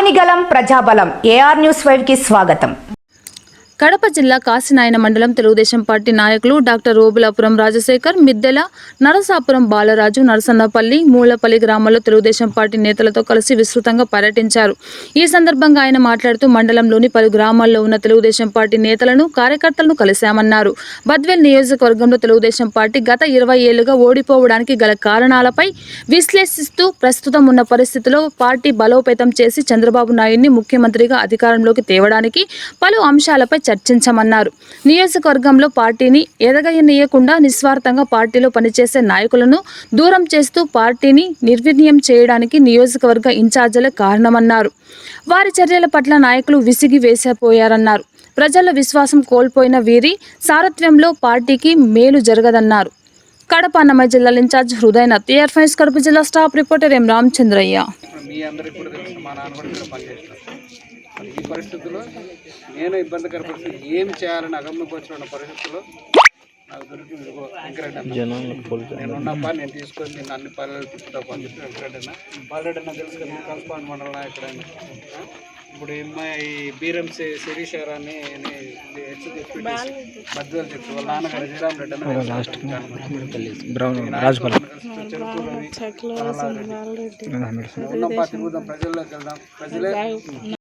అగ్నిగలం ప్రజాబలం. AR news ఫైవ్కి స్వాగతం. కడప జిల్లా కాశీనాయన మండలం తెలుగుదేశం పార్టీ నాయకులు డాక్టర్ రోబులాపురం రాజశేఖర్ మిద్దెల నరసాపురం బాలరాజు నరసన్నపల్లి మూలపల్లి గ్రామాల్లో తెలుగుదేశం పార్టీ నేతలతో కలిసి విస్తృతంగా పర్యటించారు. ఈ సందర్భంగా ఆయన మాట్లాడుతూ మండలంలోని పలు గ్రామాల్లో ఉన్న తెలుగుదేశం పార్టీ నేతలను కార్యకర్తలను కలిశామన్నారు. బద్వేల్ నియోజకవర్గంలో తెలుగుదేశం పార్టీ గత ఇరవై ఏళ్ళుగా ఓడిపోవడానికి గల కారణాలపై విశ్లేషిస్తూ ప్రస్తుతం ఉన్న పరిస్థితిలో పార్టీ బలోపేతం చేసి చంద్రబాబు నాయుడిని ముఖ్యమంత్రిగా అధికారంలోకి తేవడానికి పలు అంశాలపై చర్చించమన్నారు. నియోజకవర్గంలో పార్టీని ఎదగనీయకుండా నిస్వార్థంగా పార్టీలో పనిచేసే నాయకులను దూరం చేస్తూ పార్టీని నిర్వీర్యం చేయడానికి నియోజకవర్గ ఇన్ఛార్జీలే కారణమన్నారు. వారి చర్యల పట్ల నాయకులు విసిగి వేసిపోయారన్నారు. ప్రజల విశ్వాసం కోల్పోయిన వీరి సారథ్యంలో పార్టీకి మేలు జరగదన్నారు. కడప అన్నమయ్య జిల్లా ఇన్ఛార్జ్ హృదయనాథ్ ఏఆర్ ఫైన్స్ కడప జిల్లా స్టాఫ్ రిపోర్టర్ ఎం రామచంద్రయ్య. మీ మా ఈ పరిస్థితుల్లో నేను ఇబ్బందికర పరిస్థితి. ఏం చేయాలని అగమ్యపోచిన ఉన్న పరిస్థితుల్లో నాకు దొరికింది ఇదిగో వెంకరెడ్డి అన్న. నేను ఉన్నప్ప నేను తీసుకొని నేను అన్ని పల్లెలు తిప్పుతాపు అని చెప్పి వెంకరెడ్డి అన్న. బాలరెడ్డి అన్న తెలుసు కదా కల్పాన్ మండలం ఇక్కడ ఇప్పుడు ఈ అమ్మాయి బీరం శిరీషారా అని హెచ్ చెప్పి వాళ్ళ నాన్నగారు శ్రీరామ్ రెడ్డి. అన్న ప్రజల్లోకి వెళ్దాం. ప్రజలే